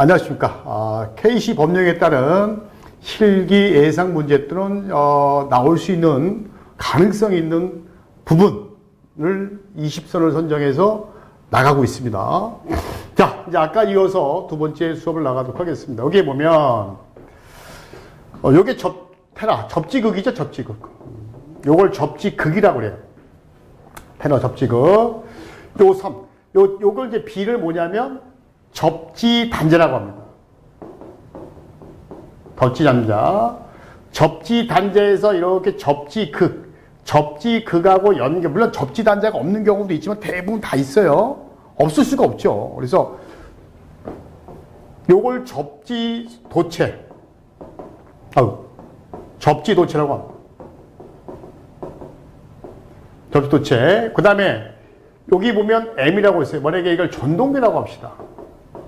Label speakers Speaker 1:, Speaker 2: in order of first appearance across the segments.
Speaker 1: 안녕하십니까. 아, KC 법령에 따른 실기 예상 문제 또는 어, 나올 수 있는 가능성이 있는 부분을 20선을 선정해서 나가고 있습니다. 자, 이제 아까 이어서 두 번째 수업을 나가도록 하겠습니다. 여기에 보면, 어, 요게 접, 테라, 접지극이죠, 접지극. 요걸 접지극이라고 그래요. 테라 접지극. 요 3. 요, 요걸 이제 B를 뭐냐면, 접지 단자라고 합니다. 접지 단자. 접지 단자에서 이렇게 접지 극, 접지 극하고 연결, 물론 접지 단자가 없는 경우도 있지만 대부분 다 있어요. 없을 수가 없죠. 그래서 요걸 접지 도체, 아우, 접지 도체라고 합니다. 접지 도체. 그 다음에 여기 보면 M이라고 있어요. 만약에 이걸 전동기라고 합시다.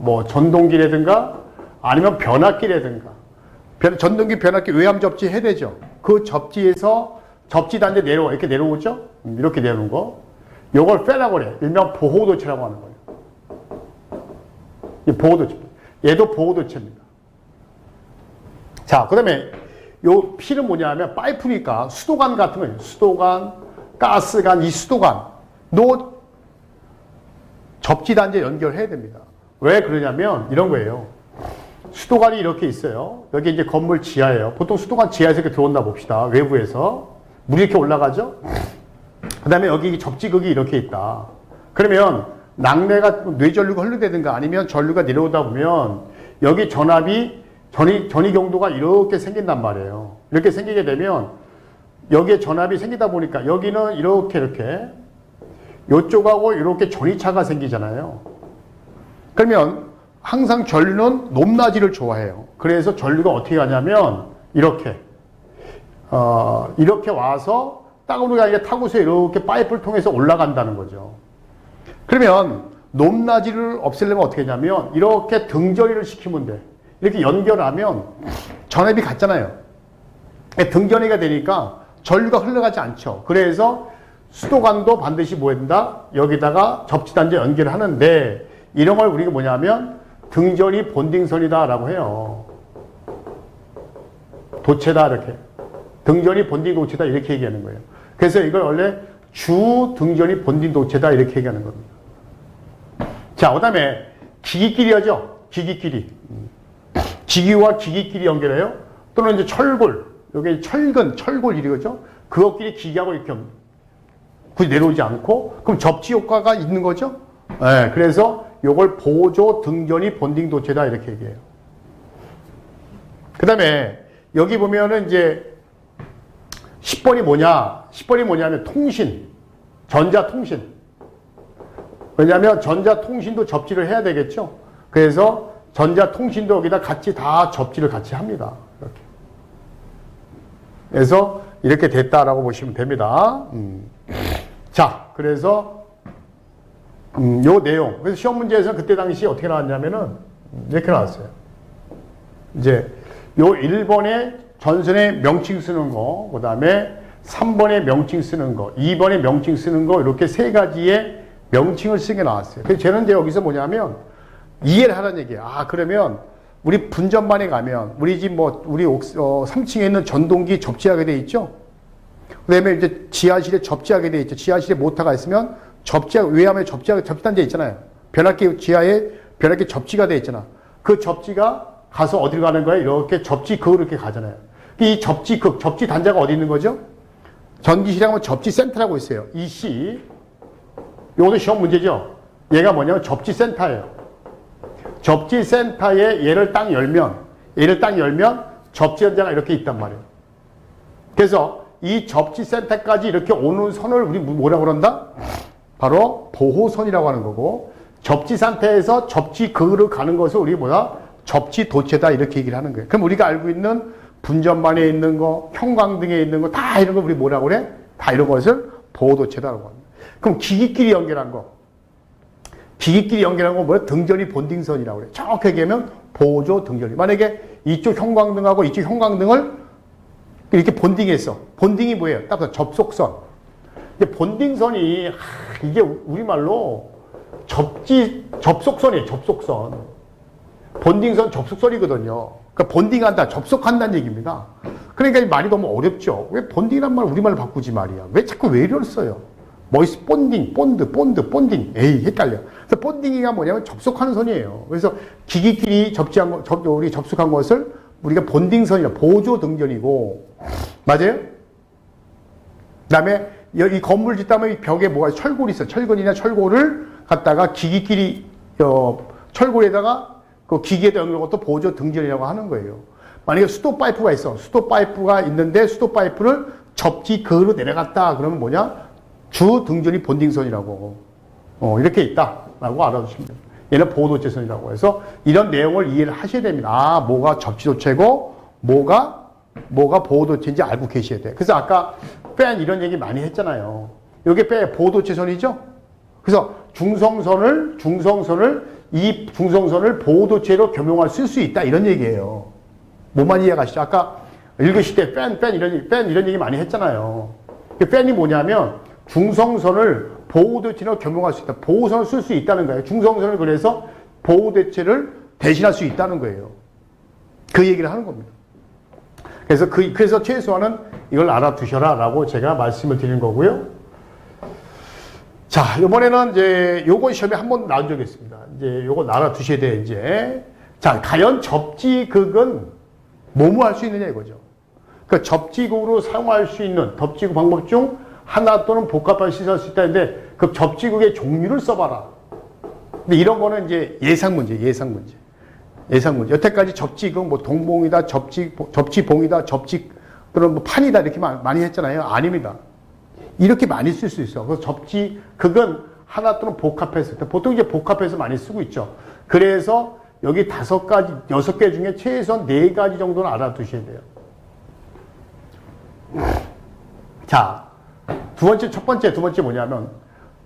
Speaker 1: 뭐 전동기라든가 아니면 변압기라든가 변- 전동기 변압기 외암 접지 해야 되죠. 그 접지에서 접지 단지 내려와 이렇게 내려오죠. 음, 이렇게 내려오는 거. 요걸 빼라고 그래. 일명 보호도체라고 하는 거예요. 이 보호도체. 얘도 보호도체입니다. 자, 그 다음에 요 P는 뭐냐면 파이프니까 수도관 같은 거예요. 수도관, 가스관, 이 수도관. 노 접지 단지에 연결해야 됩니다. 왜 그러냐면 이런 거예요. 수도관이 이렇게 있어요. 여기 이제 건물 지하예요. 보통 수도관 지하에서 이렇게 들어온다 봅시다. 외부에서. 물이 이렇게 올라가죠? 그 다음에 여기 접지극이 이렇게 있다. 그러면 낙뢰가 뇌전류가 흘러대든가 아니면 전류가 내려오다 보면 여기 전압이 전이, 전이 경도가 이렇게 생긴단 말이에요. 이렇게 생기게 되면 여기에 전압이 생기다 보니까 여기는 이렇게 이렇게 요쪽하고 이렇게 전이차가 생기잖아요. 그러면 항상 전류는 높낮이를 좋아해요. 그래서 전류가 어떻게 가냐면 이렇게 어, 이렇게 와서 땅으로 아니라 타고서 이렇게 파이프를 통해서 올라간다는 거죠. 그러면 높낮이를 없애려면 어떻게 하냐면 이렇게 등전이를 시키면 돼. 이렇게 연결하면 전압이 같잖아요. 등전이가 되니까 전류가 흘러가지 않죠. 그래서 수도관도 반드시 뭐 한다? 여기다가 접지단지 연결을 하는데 이런 걸 우리가 뭐냐면 등전이 본딩선이다라고 해요. 도체다 이렇게. 등전이 본딩 도체다 이렇게 얘기하는 거예요. 그래서 이걸 원래 주 등전이 본딩 도체다 이렇게 얘기하는 겁니다. 자, 그 다음에 기기끼리 하죠. 기기끼리. 기기와 기기끼리 연결해요. 또는 이제 철골. 여기 철근, 철골 이거죠. 그것끼리 기기하고 이렇게 굳이 내려오지 않고 그럼 접지 효과가 있는 거죠. 네, 그래서 요걸 보조 등전이 본딩 도체다 이렇게 얘기해요. 그 다음에 여기 보면은 이제 10번이 뭐냐? 10번이 뭐냐면 통신, 전자통신. 왜냐하면 전자통신도 접지를 해야 되겠죠. 그래서 전자통신도 여기다 같이 다 접지를 같이 합니다. 이렇게. 그래서 이렇게 됐다라고 보시면 됩니다. 음. 자, 그래서 음, 요 내용. 그래서 시험 문제에서 그때 당시 어떻게 나왔냐면은 이렇게 나왔어요. 이제 요 1번에 전선에 명칭 쓰는 거, 그 다음에 3번에 명칭 쓰는 거, 2번에 명칭 쓰는 거, 이렇게 세 가지의 명칭을 쓰게 나왔어요. 그래서 저는 이제 여기서 뭐냐면 이해를 하라는 얘기예요. 아, 그러면 우리 분전반에 가면 우리 집 뭐, 우리 옥, 어, 3층에 있는 전동기 접지하게 돼 있죠? 그 다음에 이제 지하실에 접지하게 돼 있죠. 지하실에 모터가 있으면 접지하, 외함에 접지하, 접지단지 있잖아요. 변압기 지하에 변압기 접지가 돼 있잖아. 그 접지가 가서 어디로 가는 거야? 이렇게 접지 극으로 이렇게 가잖아요. 이 접지 극, 접지 단자가 어디 있는 거죠? 전기실에 하면 접지 센터라고 있어요. EC. 요것도 시험 문제죠. 얘가 뭐냐면 접지 센터예요. 접지 센터에 얘를 딱 열면, 얘를 딱 열면 접지 단자가 이렇게 있단 말이에요. 그래서 이 접지 센터까지 이렇게 오는 선을 우리 뭐라고 그런다? 바로 보호선이라고 하는 거고, 접지 상태에서 접지 극으로 가는 것을 우리 뭐다? 접지 도체다 이렇게 얘기를 하는 거예요. 그럼 우리가 알고 있는 분전반에 있는 거, 형광등에 있는 거, 다 이런 거 우리 뭐라고 그래? 다 이런 것을 보호도체다라고 합니다. 그럼 기기끼리 연결한 거. 기기끼리 연결한 건 뭐야? 등전이 본딩선이라고 그래. 정확하게 얘기하면 보조 등전이. 만약에 이쪽 형광등하고 이쪽 형광등을 이렇게 본딩했어. 본딩이 뭐예요? 딱 접속선. 근데 본딩선이, 하, 이게 우리말로 접지, 접속선이에요, 접속선. 본딩선 접속설이거든요. 그러니까 본딩한다, 접속한다는 얘기입니다. 그러니까 이 말이 너무 어렵죠. 왜 본딩이란 말 우리말로 바꾸지 말이야. 왜 자꾸 외래를 써요? 뭐 있어? 본딩, 본드, 본드, 본딩. 에이, 헷갈려. 그래서 본딩이가 뭐냐면 접속하는 선이에요. 그래서 기기끼리 접지한 거, 접, 우리 접속한 것을 우리가 본딩선이라 보조 등전이고, 맞아요? 그 다음에 이 건물 이 벽에 뭐가 철골이 있어. 철근이나 철골을 갖다가 기기끼리, 어, 철골에다가 그 기계에다 연결한 것도 보조 등전이라고 하는 거예요. 만약에 수도 파이프가 있어. 수도 파이프가 있는데 수도 파이프를 접지 그로 내려갔다. 그러면 뭐냐? 주 등전이 본딩선이라고. 어, 이렇게 있다라고 알아두시면 됩니다. 얘는 보도체선이라고 해서 이런 내용을 이해를 하셔야 됩니다. 아, 뭐가 접지도체고, 뭐가, 뭐가 보도체인지 알고 계셔야 돼. 그래서 아까 팬 이런 얘기 많이 했잖아요. 이게 팬 보도체선이죠? 그래서 중성선을, 중성선을, 이 중성선을 보도체로 겸용할 쓸 수 있다. 이런 얘기예요. 뭐만 이해가시죠? 아까 읽으실 때 팬, 팬 이런, 팬 이런 얘기 많이 했잖아요. 그 팬이 뭐냐면 중성선을 보호대체로 겸용할 수 있다. 보호선을 쓸 수 있다는 거예요. 중성선을 그래서 보호대체를 대신할 수 있다는 거예요. 그 얘기를 하는 겁니다. 그래서 그, 그래서 최소한은 이걸 알아두셔라 라고 제가 말씀을 드리는 거고요. 자, 이번에는 이제 요거 시험에 한 번 나온 적이 있습니다. 이제 요거 알아두셔야 돼요, 이제. 자, 과연 접지극은 뭐뭐 할 수 있느냐 이거죠. 그 접지국으로 사용할 수 있는 접지국 방법 중 하나 또는 복합한 시설할 수 있다는데 그 접지국의 종류를 써봐라. 근데 이런 거는 이제 예상 문제, 예상 문제. 예상 문제. 여태까지 접지국 뭐 동봉이다, 접지, 접지봉이다, 접지 또는 뭐 판이다 이렇게 마- 많이 했잖아요. 아닙니다. 이렇게 많이 쓸 수 있어. 그래서 접지극은 하나 또는 복합해서 보통 이제 복합해서 많이 쓰고 있죠. 그래서 여기 다섯 가지, 여섯 개 중에 최소한 네 가지 정도는 알아두셔야 돼요. 자, 두 번째, 첫 번째, 두 번째 뭐냐면,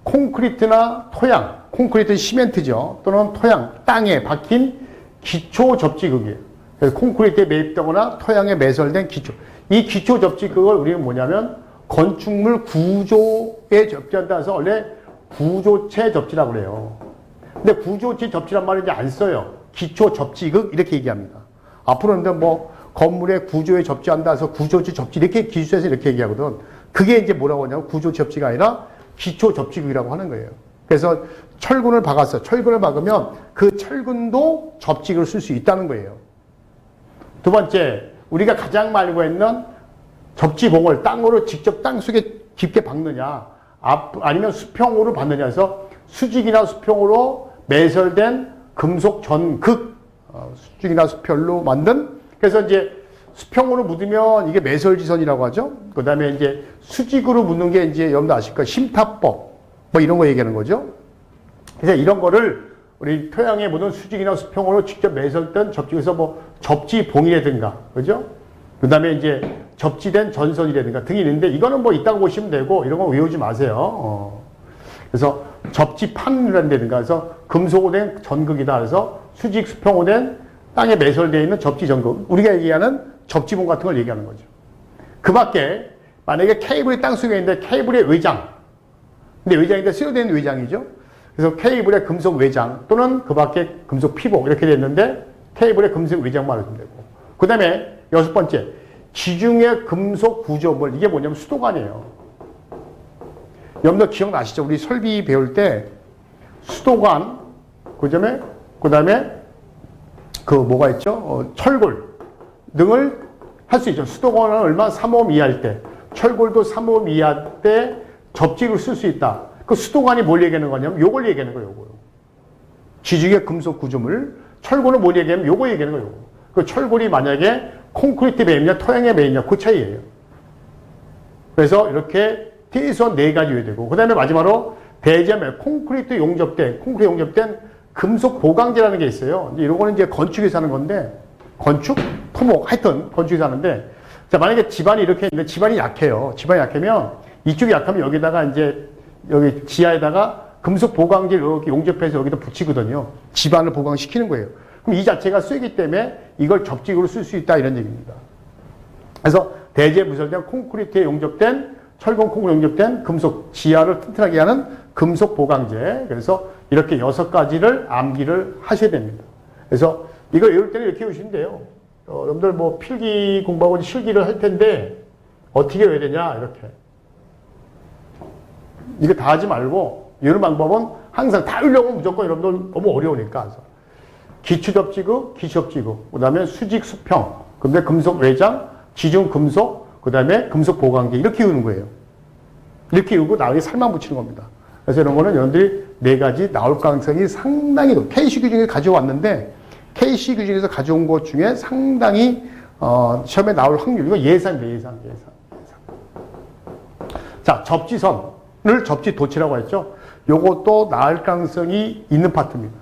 Speaker 1: 콘크리트나 토양, 콘크리트는 시멘트죠. 또는 토양, 땅에 박힌 기초 접지극이에요. 그래서 콘크리트에 매입되거나 토양에 매설된 기초. 이 기초 접지극을 우리는 뭐냐면, 건축물 구조에 접지한다 해서 원래 구조체 접지라고 그래요. 근데 구조체 접지란 말을 이제 안 써요. 기초 접지극 이렇게 얘기합니다. 앞으로는 근데 뭐 건물의 구조에 접지한다 해서 구조체 접지 이렇게 기술에서 이렇게 얘기하거든. 그게 이제 뭐라고 하냐면 구조 접지가 아니라 기초 접지극이라고 하는 거예요. 그래서 철근을 박았어. 철근을 박으면 그 철근도 접지극을 쓸 수 있다는 거예요. 두 번째, 우리가 가장 말고 있는 접지봉을 땅으로 직접 땅 속에 깊게 박느냐, 앞- 아니면 수평으로 박느냐 해서 수직이나 수평으로 매설된 금속 전극, 어, 수직이나 수평로 만든, 그래서 이제 수평으로 묻으면 이게 매설지선이라고 하죠. 그 다음에 이제 수직으로 묻는 게 이제 여러분도 아실 거예요. 심타법. 뭐 이런 거 얘기하는 거죠. 그래서 이런 거를 우리 토양에 묻은 수직이나 수평으로 직접 매설된 접지에서 뭐 접지 봉이라든가, 그죠? 그 다음에 이제 접지된 전선이라든가 등이 있는데 이거는 뭐 있다고 보시면 되고 이런 거 외우지 마세요. 어. 그래서 접지판이라든가 해서 금속으로 된 전극이다. 그래서 수직 수평으로 된 땅에 매설되어 있는 접지 전극. 우리가 얘기하는 접지봉 같은 걸 얘기하는 거죠. 그 밖에 만약에 케이블이 땅 속에 있는데 케이블의 외장. 근데 외장인데 쓰여된 외장이죠. 그래서 케이블의 금속 외장 또는 그 밖에 금속 피복 이렇게 됐는데 케이블의 금속 외장만 해주면 되고. 그 다음에 여섯 번째, 지중해 금속 구조물. 이게 뭐냐면 수도관이에요. 여러분들 기억나시죠? 우리 설비 배울 때 수도관, 그 다음에, 그 다음에 그 뭐가 있죠? 어, 철골 등을 할 수 있죠. 수도관은 얼마? 3호 이하일 때. 철골도 3호 이하 때 접지를 쓸 수 있다. 그 수도관이 뭘 얘기하는 거냐면 요걸 얘기하는 거예요. 요거. 지중해 금속 구조물. 철골은 뭘 얘기하면 요거 얘기하는 거예요. 그 철골이 만약에 콘크리트 매입냐 토양에 매입냐 그 차이예요. 그래서 이렇게 최소한 네 가지 외야 되고 그 다음에 마지막으로 대지함에 콘크리트 용접된 콘크리트 용접된 금속 보강재라는 게 있어요. 이제 이런 거는 이제 건축에서 하는 건데 건축, 토목 하여튼 건축에서 하는데 자 만약에 집안이 이렇게 있는데 집안이 약해요. 집안이 약하면 이쪽이 약하면 여기다가 이제 여기 지하에다가 금속 보강재를 이렇게 용접해서 여기다 붙이거든요. 집안을 보강시키는 거예요. 그럼 이 자체가 쇠기 때문에 이걸 접직으로 쓸 수 있다 이런 얘기입니다. 그래서 대지에 무설된 콘크리트에 용접된 철근 콩으로 용접된 금속 지하를 튼튼하게 하는 금속 보강제. 그래서 이렇게 여섯 가지를 암기를 하셔야 됩니다. 그래서 이거 외울 때는 이렇게 외우시면 돼요. 어, 여러분들 뭐 필기 공부하고 실기를 할 텐데 어떻게 외워야 되냐 이렇게. 이거 다 하지 말고 이런 방법은 항상 다 외우려고 무조건 여러분들 너무 어려우니까. 기초접지구, 기초접지구, 그 다음에 수직 수평, 그 다음에 금속 외장, 지중 금속, 그 다음에 금속 보강기 이렇게 외우는 거예요. 이렇게 외우고 나중에 살만 붙이는 겁니다. 그래서 이런 거는 여러분들이 네 가지 나올 가능성이 상당히 높. KC 규정에 가져왔는데 KC 규정에서 가져온 것 중에 상당히 어, 시험에 나올 확률 이거 예상입니다. 예상, 예상, 예상. 자, 접지선 을 접지 도치라고 했죠. 요것도 나올 가능성이 있는 파트입니다.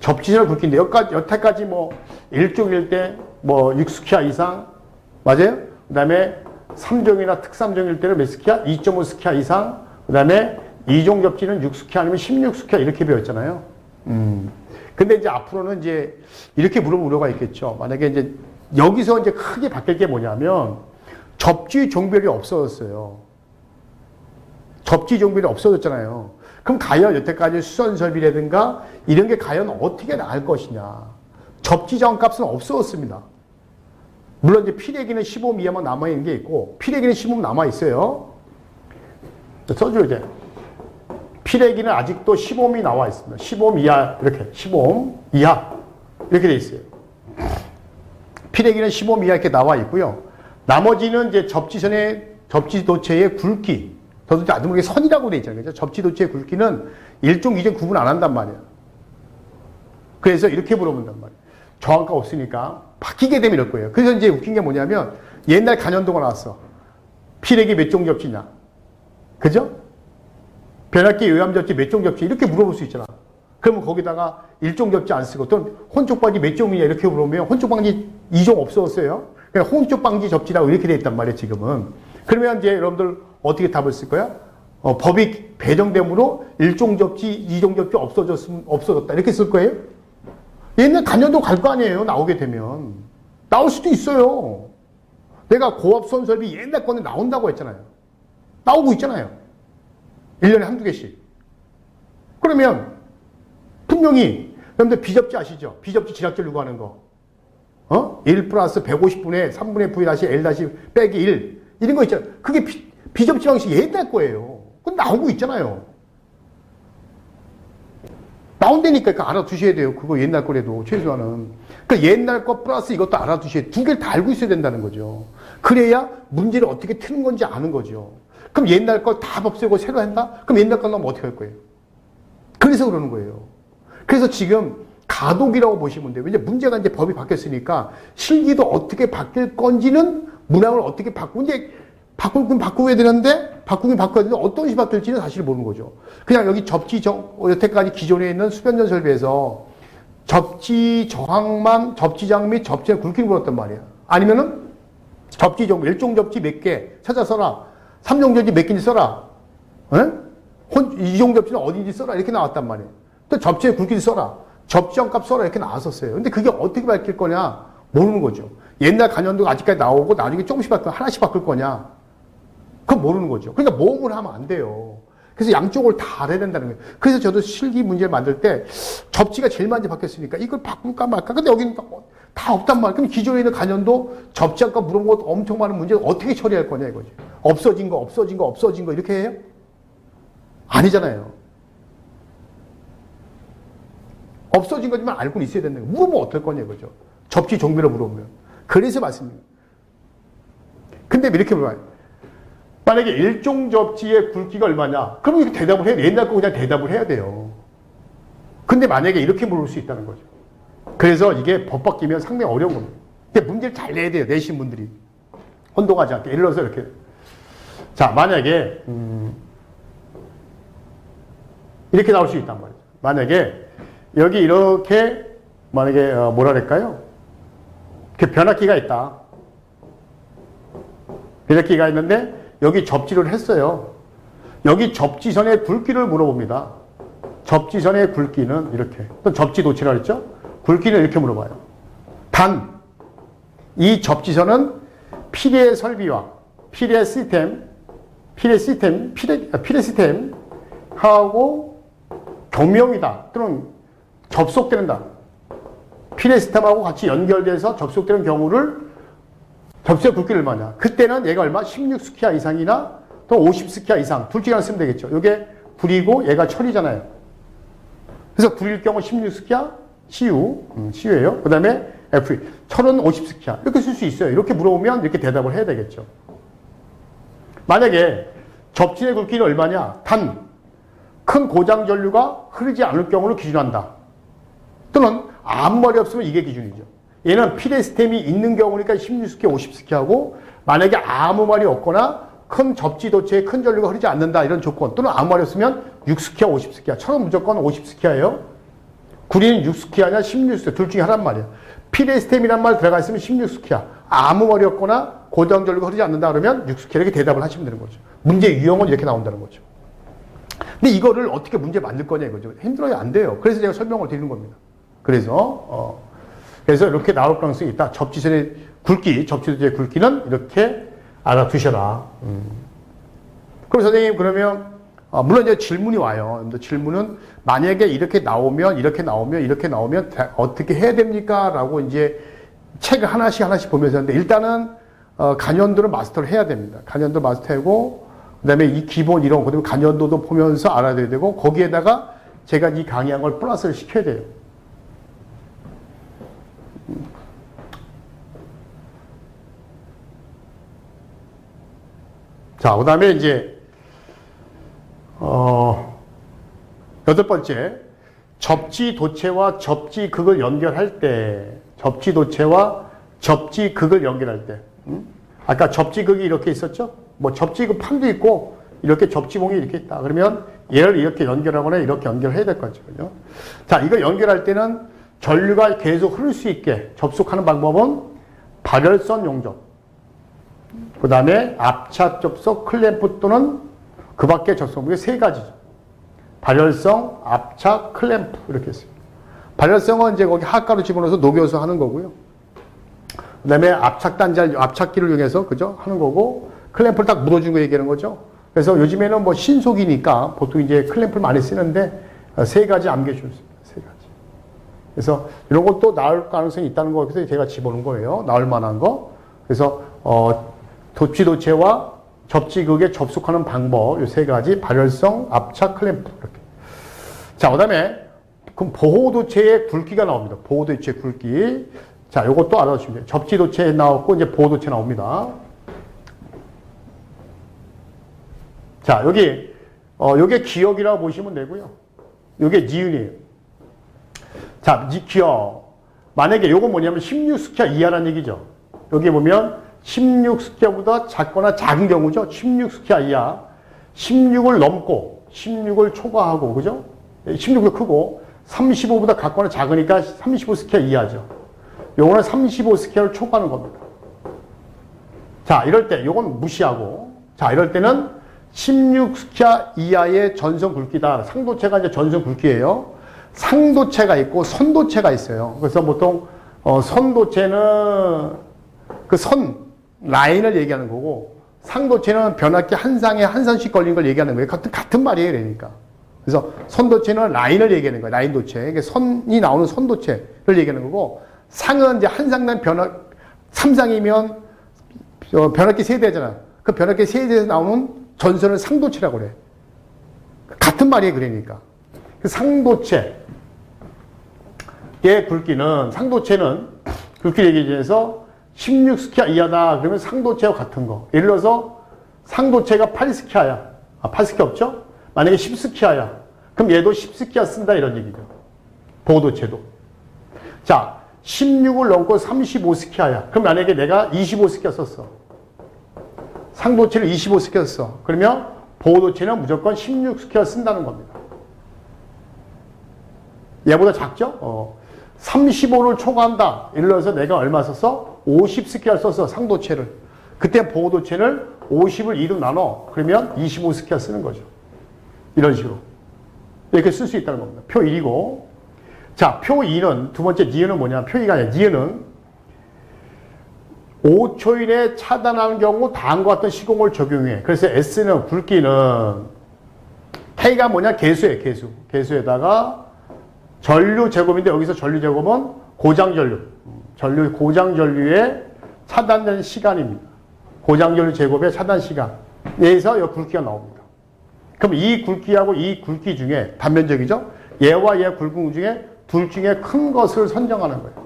Speaker 1: 접지선을 굵긴데 여기까지 여태까지 뭐 일종일 때 뭐 6스키아 이상 맞아요? 그 다음에 3종이나 특삼종일 때는 몇 스키아? 2.5 스키아 이상. 그 다음에 2종 접지는 6스키아 아니면 16스키아 이렇게 배웠잖아요. 음. 근데 이제 앞으로는 이제 이렇게 물어볼 우려가 있겠죠. 만약에 이제 여기서 이제 크게 바뀔 게 뭐냐면 접지 종별이 없어졌어요. 접지 종별이 없어졌잖아요. 그럼 과연 여태까지 수선 설비라든가 이런 게 과연 어떻게 나을 것이냐. 접지 정값은 없어졌습니다. 물론 이제 피레기는 15 이하만 남아있는 게 있고, 피레기는 15 남아있어요. 써줘야 돼. 피레기는 아직도 15이 나와 있습니다. 15 이하, 이렇게. 15 이하. 이렇게 돼 있어요. 피레기는 15 이하 이렇게 나와 있고요. 나머지는 이제 접지선의, 접지 도체의 굵기. 저도 이제 아주 모르게 선이라고 돼 있잖아요. 그죠? 접지도체의 굵기는 1종, 2종 구분 안 한단 말이에요. 그래서 이렇게 물어본단 말이에요. 저항가 없으니까 바뀌게 되면 이럴 거예요. 그래서 이제 웃긴 게 뭐냐면 옛날 간연도가 나왔어. 피레기 몇종 접지냐. 그죠? 변압기 요암 접지 몇 종 접지 이렇게 물어볼 수 있잖아. 그러면 거기다가 일종 접지 안 쓰고 또 혼쪽 방지 몇 종이냐 이렇게 물어보면 혼쪽 방지 2종 없어졌어요. 그냥 혼쪽 방지 접지라고 이렇게 돼 있단 말이에요 지금은. 그러면 이제 여러분들 어떻게 답을 쓸 거야? 어, 법이 배정됨으로 일종 접지, 이종 접지 없어졌으면 없어졌다 이렇게 쓸 거예요? 옛날 간연도 갈 거 아니에요 나오게 되면 나올 수도 있어요. 내가 고압 선설비 옛날 거는 나온다고 했잖아요. 나오고 있잖아요. 1년에 한두 개씩. 그러면 분명히 여러분들 비접지 아시죠? 비접지 지락절 요구하는 거. 어? 1 플러스 150분의 3분의 V 다시 L 다시 빼기 1 이런 거 있잖아요. 그게 비, 비접지 방식 옛날 거예요. 그건 나오고 있잖아요. 나온다니까 그 알아두셔야 돼요. 그거 옛날 거라도 최소한은. 그 옛날 거 플러스 이것도 알아두셔야 두 개를 다 알고 있어야 된다는 거죠. 그래야 문제를 어떻게 트는 건지 아는 거죠. 그럼 옛날 거다 없애고 새로 한다? 그럼 옛날 거 넣으면 어떻게 할 거예요? 그래서 그러는 거예요. 그래서 지금 가독이라고 보시면 돼요. 이제 문제가 이제 법이 바뀌었으니까 실기도 어떻게 바뀔 건지는 문항을 어떻게 바꾸고 이제 바꾸긴 바꾸어야 되는데 바꾸긴 바꿔야 되는데 어떤 식이 바뀔지는 사실 모르는 거죠. 그냥 여기 접지 정 여태까지 기존에 있는 수변전 설비에서 접지 저항만 접지장 및 접지의 굵기를 물었단 말이야. 아니면은 접지 종 일종 접지 몇 개 찾아 써라. 삼종 접지 몇 개인지 써라. 에? 혼, 이종 접지는 어딘지 써라. 이렇게 나왔단 말이에요. 또 접지의 굵기 써라. 접지형 값 써라. 이렇게 나왔었어요. 근데 그게 어떻게 바뀔 거냐? 모르는 거죠. 옛날 간연도가 아직까지 나오고 나중에 조금씩 바꿔, 하나씩 바꿀 거냐? 그건 모르는 거죠. 그러니까 모험을 하면 안 돼요. 그래서 양쪽을 다 알아야 된다는 거예요. 그래서 저도 실기 문제를 만들 때 접지가 제일 많이 바뀌었으니까 이걸 바꿀까 말까. 근데 여기는 다 없단 말이에요. 그럼 기존에 있는 간연도 접지 아까 물어본 것도 엄청 많은 문제를 어떻게 처리할 거냐 이거죠. 없어진 거, 없어진 거, 없어진 거 이렇게 해요? 아니잖아요. 없어진 거지만 알고는 있어야 거예요. 물어보면 어떨 거냐 이거죠. 접지 종비로 물어보면. 그래서 말씀입니다. 근데 이렇게 물어봐요. 만약에 일종 접지의 굵기가 얼마냐? 그럼 이렇게 대답을 해야 돼. 옛날 거 그냥 대답을 해야 돼요. 근데 만약에 이렇게 물을 수 있다는 거죠. 그래서 이게 법 바뀌면 상당히 어려운 겁니다. 근데 문제를 잘 내야 돼요. 내신 분들이. 혼동하지 않게. 예를 들어서 이렇게. 자, 만약에, 음, 이렇게 나올 수 있단 말이죠. 만약에 여기 이렇게, 만약에, 어, 뭐라 그럴까요? 이렇게 변압기가 있다. 변압기가 있는데 여기 접지를 했어요. 여기 접지선의 굵기를 물어봅니다. 접지선의 굵기는 이렇게. 또 접지 도치라 그랬죠? 굵기는 이렇게 물어봐요. 단, 이 접지선은 피레 설비와 피레 시스템, 피레 시스템, 피레, 아, 피레 시스템 하고 겸용이다. 또는 접속된다. 피레스템하고 같이 연결돼서 접속되는 경우를 접수의 굵기를 얼마냐. 그때는 얘가 얼마? 16스키아 이상이나 또 50스키아 이상 둘 중에 하나 쓰면 되겠죠. 이게 불이고 얘가 철이잖아요. 그래서 불일 경우 16스키아 CU, 음, CU예요. 그 다음에 FE. 철은 50스키아. 이렇게 쓸 수 있어요. 이렇게 물어보면 이렇게 대답을 해야 되겠죠. 만약에 접진의 굵기는 얼마냐? 단, 큰 고장 전류가 흐르지 않을 경우를 기준한다. 또는 아무 말이 없으면 이게 기준이죠. 얘는 피레스템이 있는 경우니까 16스키, 50스키하고 만약에 아무 말이 없거나 큰 접지 도체에 큰 전류가 흐르지 않는다 이런 조건 또는 아무 말이 없으면 6스키야, 50스키야. 철은 무조건 50스키야예요. 구리는 6스키야냐 16스키야 둘 중에 하나란 말이야. 피레스템이란 말 들어가 있으면 16스키야. 아무 말이 없거나 고장 전류가 흐르지 않는다 그러면 6스키야 이렇게 대답을 하시면 되는 거죠. 문제 유형은 이렇게 나온다는 거죠. 근데 이거를 어떻게 문제 만들 거냐 이거죠. 힘들어요. 안 돼요. 그래서 제가 설명을 드리는 겁니다. 그래서, 어, 그래서 이렇게 나올 가능성이 있다. 접지선의 굵기, 접지선의 굵기는 이렇게 알아두셔라. 음. 그럼 선생님, 그러면, 어, 물론 이제 질문이 와요. 근데 질문은 만약에 이렇게 나오면, 이렇게 나오면, 이렇게 나오면 다- 어떻게 해야 됩니까? 라고 이제 책을 하나씩 하나씩 보면서 하는데 일단은 어, 간연도를 마스터를 해야 됩니다. 간연도 마스터하고 그다음에 이 기본 이론 그다음에 간연도도 보면서 알아야 되고 거기에다가 제가 이 강의한 걸 플러스를 시켜야 돼요. 자, 그 다음에 이제 어 여덟 번째 접지 도체와 접지 극을 연결할 때 접지 도체와 접지 극을 연결할 때 음? 아까 접지 극이 이렇게 있었죠? 뭐 접지 극 판도 있고 이렇게 접지봉이 이렇게 있다. 그러면 얘를 이렇게 연결하거나 이렇게 연결해야 될 거죠. 그죠? 자, 이거 연결할 때는 전류가 계속 흐를 수 있게 접속하는 방법은 발열선 용접. 그 다음에 압착 접속 클램프 또는 그 밖에 접속. 이게 세 가지죠. 발열성, 압착, 클램프 이렇게 있어요. 발열성은 이제 거기 하가로 집어넣어서 녹여서 하는 거고요. 그 다음에 압착 단자를, 압착기를 이용해서, 그죠? 하는 거고, 클램프를 딱 묻어준 거 얘기하는 거죠. 그래서 요즘에는 뭐 신속이니까 보통 이제 클램프를 많이 쓰는데 어, 세 가지 암기해주습니다 세 가지. 그래서 이런 것도 나올 가능성이 있다는 거 그래서 제가 집어넣은 거예요. 나올 만한 거. 그래서 어, 도치도체와 접지극에 접속하는 방법 이 세 가지 발열성, 압착, 클램프 이렇게. 자, 그다음에 그럼 보호도체의 굵기가 나옵니다. 보호도체 굵기. 자, 이것도 알아두시면 돼요. 접지도체 나왔고 이제 보호도체 나옵니다. 자, 여기 어, 요게 기억이라고 보시면 되고요. 요게 니은이에요. 자, 이 기억. 만약에 요거 뭐냐면 16스퀘어 이하라는 얘기죠. 여기 보면 16스퀘어보다 작거나 작은 경우죠. 16스퀘어 이하. 16을 넘고 16을 초과하고 그죠? 16도 크고 35보다 같거나 작으니까 35스퀘어 이하죠. 요거는 35스퀘어를 초과하는 겁니다. 자, 이럴 때 요건 무시하고 자, 이럴 때는 16스퀘어 이하의 전선 굵기다. 상도체가 이제 전선 굵기예요. 상도체가 있고 선도체가 있어요. 그래서 보통 어, 선도체는 그 선 라인을 얘기하는 거고 상도체는 변압기 한 상에 한 선씩 걸린 걸 얘기하는 거예요. 같은 같은 말이에요, 그러니까. 그래서 선도체는 라인을 얘기하는 거예요. 라인 도체. 이게 선이 나오는 선도체를 얘기하는 거고 상은 이제 한 상당 변압 3상이면 어, 변압기 세대잖아. 그 변압기 세대에서 나오는 전선을 상도체라고 그래. 같은 말이에요, 그러니까. 그 상도체의 굵기는, 상도체는 굵기 얘기해서 16스키아 이하다. 그러면 상도체와 같은 거. 예를 들어서 상도체가 8스키아야. 아, 8스키아 없죠? 만약에 10스키아야. 그럼 얘도 10스키아 쓴다 이런 얘기죠. 보도체도. 자, 16을 넘고 35스키아야. 그럼 만약에 내가 25스키아 썼어. 상도체를 25스퀘어 써. 그러면 보호도체는 무조건 16스퀘어 쓴다는 겁니다. 얘보다 작죠? 어. 35를 초과한다. 예를 들어서 내가 얼마 썼어? 50 스퀘어 썼어. 상도체를. 그때 보호도체를 50을 2로 나눠. 그러면 25 스퀘어 쓰는 거죠. 이런 식으로. 이렇게 쓸 수 있다는 겁니다. 표 1이고. 자, 표 2는, 두 번째 니은은 뭐냐? 표 2가 아니라 니은은 5초 이내 차단하는 경우 다음과 같은 시공을 적용해. 그래서 S는 굵기는 K가 뭐냐? 개수예요, 개수. 개수에다가 전류 제곱인데 여기서 전류 제곱은 고장 전류, 음, 전류 고장 전류의 차단된 시간입니다. 고장 전류 제곱의 차단 시간에서 이 굵기가 나옵니다. 그럼 이 굵기하고 이 굵기 중에 단면적이죠. 얘와 얘 굵은 중에 둘 중에 큰 것을 선정하는 거예요.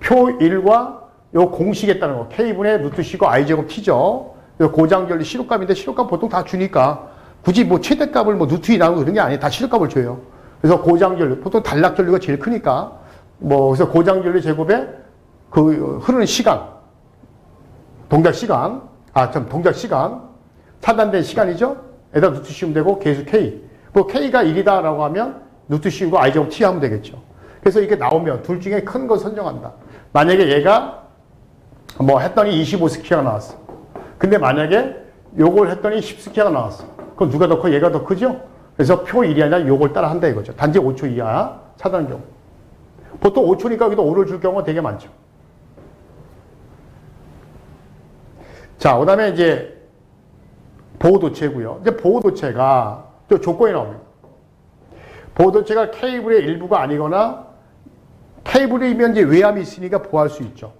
Speaker 1: 표 1과 요 공식에 따른 거. K분의 루트 C고 I제곱 T죠. 요 고장전류 시료값인데 시료값 보통 다 주니까 굳이 뭐 최대값을 뭐 루트 2 나누고 그런 게 아니에요. 다 시료값을 줘요. 그래서 고장전류, 보통 단락전류가 제일 크니까 뭐 그래서 고장전류 제곱에 그 흐르는 시간, 동작 시간, 아, 참, 동작 시간, 차단된 시간이죠? 에다 씌우면 되고, 계수 K. 그 K가 1이다라고 하면 씌우고 I제곱 T 하면 되겠죠. 그래서 이게 나오면 둘 중에 큰 거 선정한다. 만약에 얘가 뭐 했더니 25스키가 나왔어. 근데 만약에 요걸 했더니 10스키가 나왔어. 그럼 누가 더 커? 얘가 더 크죠? 그래서 표 1이 아니라 요걸 따라 한다 이거죠. 단지 5초 이하 차단 경우. 보통 5초니까 여기도 5를 줄 경우가 되게 많죠. 자, 그 다음에 이제 보호도체고요. 이제 보호도체가 또 조건이 나옵니다. 보호도체가 케이블의 일부가 아니거나 케이블이면 이제 외함이 있으니까 보호할 수 있죠.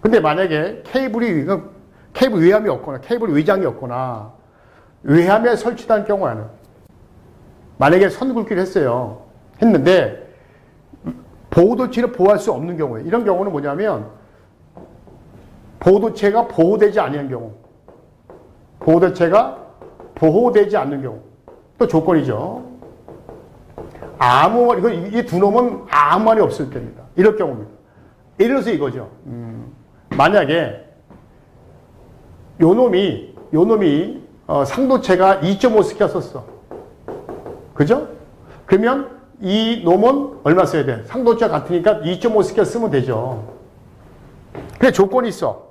Speaker 1: 근데 만약에 케이블이, 케이블 외함이 없거나 케이블 외장이 없거나 외함에 설치된 경우에는 만약에 선굵기를 했어요. 했는데 보호도체를 보호할 수 없는 경우에 이런 경우는 뭐냐면 보호도체가 보호되지 않는 경우 보호도체가 보호되지 않는 경우 또 조건이죠. 아무 말, 이거, 이 두 놈은 아무 말이 없을 때입니다. 이럴 경우입니다. 예를 들어서 이거죠. 음, 만약에 요 놈이, 요 놈이, 어, 상도체가 2.5스키가 썼어. 그죠? 그러면 이 놈은 얼마 써야 돼? 상도체 같으니까 2.5스키가 쓰면 되죠. 근데 조건이 있어.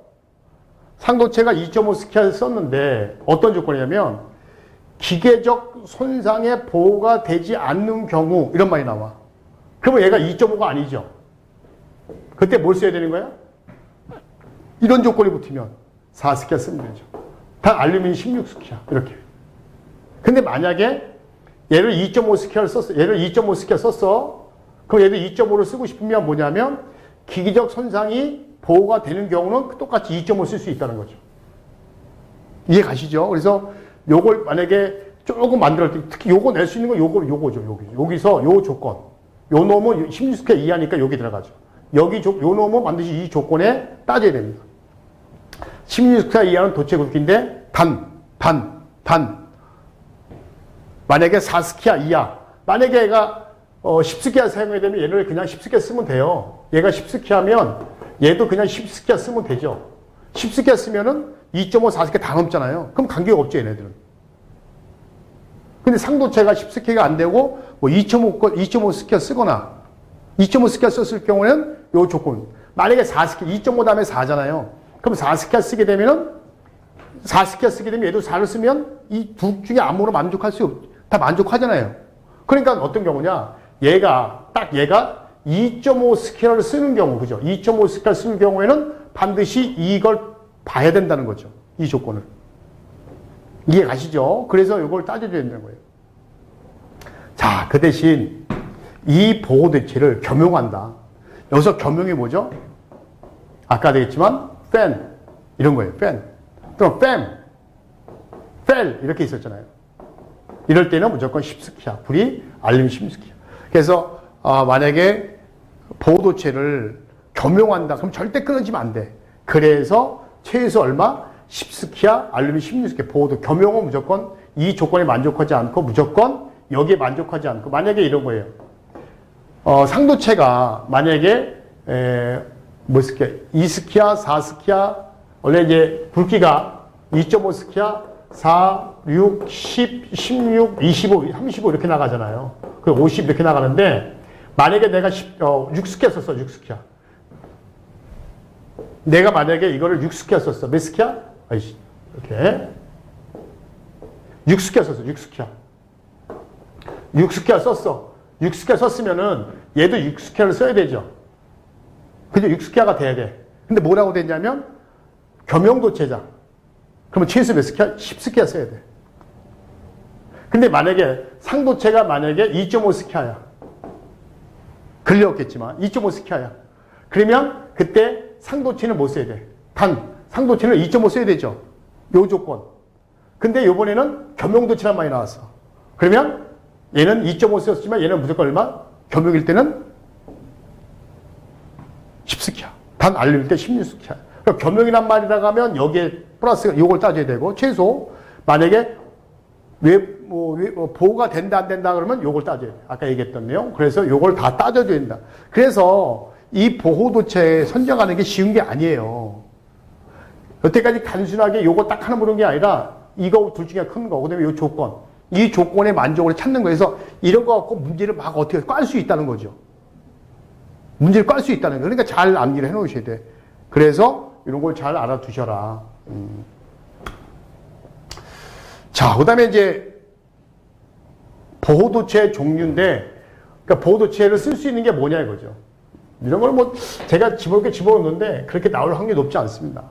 Speaker 1: 상도체가 2.5스키를 썼는데 어떤 조건이냐면 기계적 손상에 보호가 되지 않는 경우 이런 말이 나와. 그러면 얘가 2.5가 아니죠. 그때 뭘 써야 되는 거야? 이런 조건이 붙으면 4스키아 쓰면 되죠. 다 알루미늄 16스키아 이렇게. 근데 만약에 얘를 2.5스키아를 썼어. 얘를 2.5스키아 썼어. 그럼 얘를 2.5를 쓰고 싶으면 뭐냐면 기계적 손상이 보호가 되는 경우는 똑같이 2.5 쓸 수 있다는 거죠. 이해 가시죠? 그래서 요걸 만약에 조금 만들었을 때 특히 요거 낼 수 있는 건 요거 요거죠. 여기 여기서 요 조건. 요 놈은 16스퀘어 이하니까 여기 들어가죠. 여기 조, 요 놈은 반드시 이 조건에 따져야 됩니다. 16스퀘어 이하는 도체 굵기인데 단, 단, 단. 만약에 4스키아 이하. 만약에 얘가 어, 10스키아 사용해야 되면 얘를 그냥 10스키아 쓰면 돼요. 얘가 10스키아면 얘도 그냥 10스키아 쓰면 되죠. 10스키아 쓰면은 2.5, 4스키아 다 넘잖아요. 그럼 간격이 없죠, 얘네들은. 근데 상도체가 10스키가 안 되고 뭐 2.5, 2.5 스키아 쓰거나 2.5 스키아 썼을 경우에는 요 조건. 만약에 4스키아, 2.5 다음에 4잖아요. 그럼 4스키아 쓰게 되면은 4스키아 쓰게 되면 얘도 4를 쓰면 이둘 중에 아무로 만족할 수 없, 다 만족하잖아요. 그러니까 어떤 경우냐. 얘가, 딱 얘가 2.5 스케일을 쓰는 경우, 그죠? 2.5 스케일 쓰는 경우에는 반드시 이걸 봐야 된다는 거죠. 이 조건을. 이해 가시죠? 그래서 이걸 따져야 된다는 거예요. 자, 그 대신 이 보호 대체를 겸용한다. 여기서 겸용이 뭐죠? 아까 되겠지만, 팬. 이런 거예요, 팬. 또, 팸. 펠. 이렇게 있었잖아요. 이럴 때는 무조건 10스키야. 불이 알림 10스키야. 그래서, 어, 만약에 보호도체를 겸용한다. 그럼 절대 끊어지면 안 돼. 그래서 최소 얼마? 10스키야, 알루미 16스키야. 보호도 겸용은 무조건 이 조건에 만족하지 않고 무조건 여기에 만족하지 않고 만약에 이런 거예요. 어, 상도체가 만약에 에, 뭐 스키야? 2스키야, 4스키야, 원래 이제 굵기가 2.5스키야, 4, 6, 10, 16, 25, 35 이렇게 나가잖아요. 그50 이렇게 나가는데 만약에 내가 10, 어, 6스키야 썼어, 6스키야. 내가 만약에 이거를 6스키야 썼어. 몇 스키야? 아이씨, 이렇게. 6스키야 썼어, 6스키야. 6스키야 썼어. 6스키야 썼으면은 얘도 6스키야를 써야 되죠. 그죠? 6스키야가 돼야 돼. 근데 뭐라고 됐냐면 겸용도체자. 그러면 최소 몇 스키야? 10스키야 써야 돼. 근데 만약에 상도체가 만약에 2.5 스키아야. 걸렸겠지만 2.5 스키아야. 그러면 그때 상도체는 못 써야 돼. 단 상도체는 2.5 써야 되죠. 요 조건. 근데 요번에는 겸용도체란 말이 나왔어. 그러면 얘는 2.5 썼지만 얘는 무조건 얼마? 겸용일 때는 10스키야. 단 알릴 때 16스키야. 그럼 겸용이란 말이라고 하면 여기에 플러스 요걸 따져야 되고 최소 만약에 왜, 뭐, 왜, 뭐 보호가 된다 안 된다 그러면 요걸 따져야 돼. 아까 얘기했던 내용. 그래서 요걸 다 따져야 된다. 그래서 이 보호도체 선정하는 게 쉬운 게 아니에요. 여태까지 단순하게 요거 딱 하나 보는 게 아니라 이거 둘 중에 큰 거, 그 다음에 요 조건. 이 조건의 만족을 찾는 거에서 이런 거 갖고 문제를 막 어떻게 깔 수 있다는 거죠. 문제를 깔 수 있다는 거. 그러니까 잘 암기를 해 놓으셔야 돼. 그래서 이런 걸 잘 알아두셔라. 음. 자, 그 다음에 이제 보호도체 종류인데, 그러니까 보호도체를 쓸 수 있는 게 뭐냐 이거죠. 이런 걸 뭐 제가 집어넣게 집어넣는데 그렇게 나올 확률이 높지 않습니다.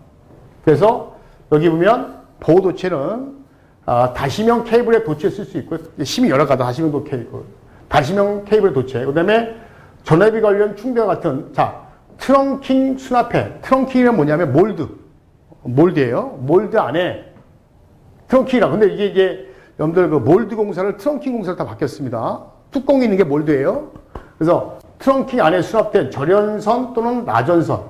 Speaker 1: 그래서 여기 보면 보호도체는 아, 다시형 케이블에 도체 쓸 수 있고 심이 여러 가지 다시형 도 케이블, 다시형 케이블 도체. 그 다음에 전압이 관련 충돌 같은 자 트렁킹 수납해. 트렁킹이란 뭐냐면 몰드, 몰드예요. 몰드 안에 트렁킹이라. 근데 이게 이제 여러분들 그 몰드 공사를 트렁킹 공사를 다 바뀌었습니다. 뚜껑이 있는 게 몰드예요. 그래서 트렁킹 안에 수납된 절연선 또는 나전선.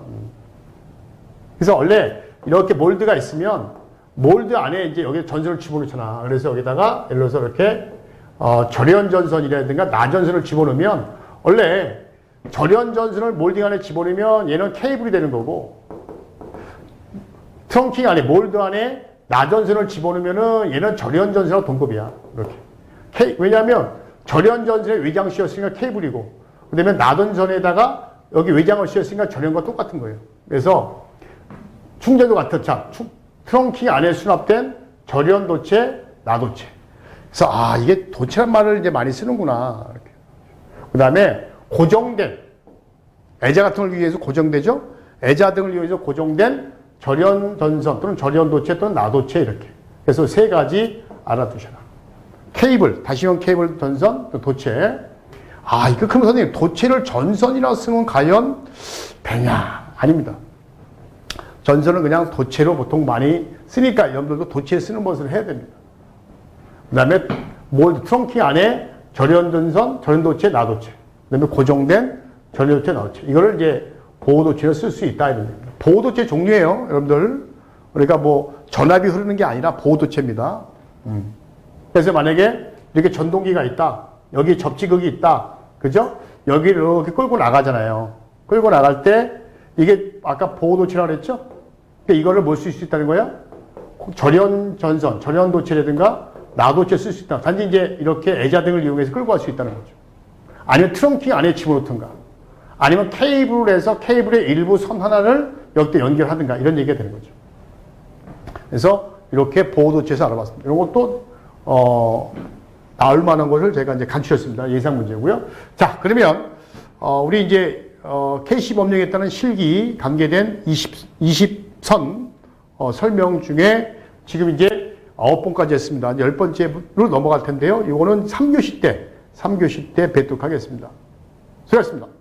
Speaker 1: 그래서 원래 이렇게 몰드가 있으면 몰드 안에 이제 여기 전선을 집어넣잖아. 그래서 여기다가 예를 들어서 이렇게 어, 절연 전선이라든가 나전선을 집어넣으면 원래 절연 전선을 몰딩 안에 집어넣으면 얘는 케이블이 되는 거고 트렁킹 안에 몰드 안에 나전선을 집어넣으면은 얘는 절연 전선하고 동급이야. 이렇게. 케이, 왜냐하면 절연 전선에 외장 씌웠으니까 케이블이고 그다음에 나전선에다가 여기 외장을 씌웠으니까 절연과 똑같은 거예요. 그래서 충전도 같은 자 트렁킹 안에 수납된 절연 도체, 나도체. 그래서 아 이게 도체란 말을 이제 많이 쓰는구나. 이렇게. 그다음에 고정된 애자 같은 걸 위해서 고정되죠. 애자 등을 위해서 고정된 절연 전선 또는 절연 도체 또는 나도체 이렇게. 그래서 세 가지 알아두셔라. 케이블, 다시형 케이블 전선, 또 도체. 아, 이거 그럼 선생님, 도체를 전선이라 쓰면 과연 되냐? 아닙니다. 전선은 그냥 도체로 보통 많이 쓰니까 여러분들도 도체 쓰는 것을 해야 됩니다. 그 다음에 몰드 트렁킹 안에 절연전선, 절연도체, 나도체. 그 다음에 고정된 절연도체, 나도체. 이거를 이제 보호도체로 쓸 수 있다. 이런 겁니다. 보호도체 종류예요 여러분들. 그러니까 뭐 전압이 흐르는 게 아니라 보호도체입니다. 음. 그래서 만약에 이렇게 전동기가 있다. 여기 접지극이 있다. 그죠? 여기를 이렇게 끌고 나가잖아요. 끌고 나갈 때 이게 아까 보호도체라고 그랬죠? 그러니까 이거를 뭘 쓸 수 있다는 거야? 절연 전선, 절연 도체라든가 나도체 쓸 수 있다. 단지 이제 이렇게 애자 등을 이용해서 끌고 갈 수 있다는 거죠. 아니면 트렁킹 안에 집어넣든가. 아니면 케이블을 해서 케이블의 일부 선 하나를 여기다 연결하든가 이런 얘기가 되는 거죠. 그래서 이렇게 보호도체에서 알아봤습니다. 이런 것도 어, 나올 만한 것을 제가 이제 간추렸습니다. 예상 문제고요. 자, 그러면 어, 우리 이제 어, KC 법령에 따른 실기 관계된 20, 20선 어, 설명 중에 지금 이제 9번까지 했습니다. 이제 10번째로 넘어갈 텐데요. 이거는 3교시 때, 3교시 때 뵙도록 하겠습니다. 수고하셨습니다.